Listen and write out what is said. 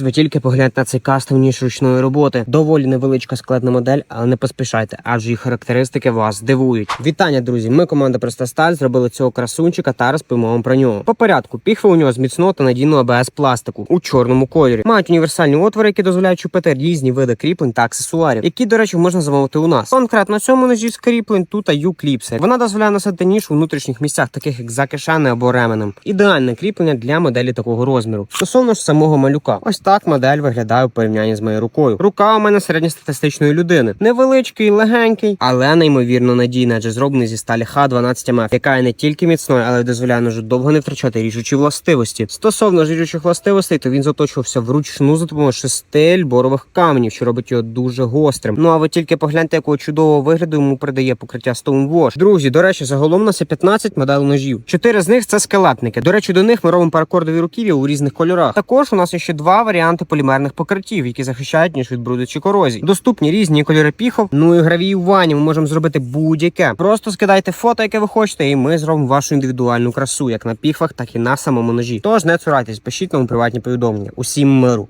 Ви тільки погляньте на цей кастом ніж ручної роботи. Доволі невеличка складна модель, але не поспішайте, адже її характеристики вас здивують. Вітання, друзі! Ми команда Проста Сталь зробили цього красунчика та розповімо вам про нього. По порядку, піхви у нього з міцного та надійного АБС пластику у чорному кольорі. Мають універсальні отвори, які дозволяють чупити різні види кріплень та аксесуарів, які, до речі, можна замовити у нас. Конкретно цьому ножі з кріплень тут U-кліпси. Вона дозволяє носити ніж у внутрішніх місцях, таких як за кишени або ременем. Ідеальне кріплення для моделі такого розміру. Стосовно ж самого малюка, ось так модель виглядає у порівнянні з моєю рукою. Рука у мене середньостатистичної людини. Невеличкий, легенький, але неймовірно надійний, адже зроблений зі сталі Х12МФ, яка є не тільки міцною, але й дозволяє ножу довго не втрачати ріжучі властивості. Стосовно ріжучих властивостей, то він заточувався вручну за допомогою шести борових каменів, що робить його дуже гострим. Ну а ви тільки погляньте, якого чудового вигляду йому придає покриття Stonewash. Друзі, до речі, загалом нас є 15 моделей ножів. Чотири з них це скелетники. До речі, до них ми робимо паракордові руків'я у різних кольорах. Також у нас є ще два варіанти полімерних покриттів, які захищають ніж від бруду чи корозії. Доступні різні кольори піхов. Ну і гравіювання ми можемо зробити будь-яке. Просто скидайте фото, яке ви хочете, і ми зробимо вашу індивідуальну красу, як на піхвах, так і на самому ножі. Тож не цурайтесь, пишіть нам приватні повідомлення. Усім миру.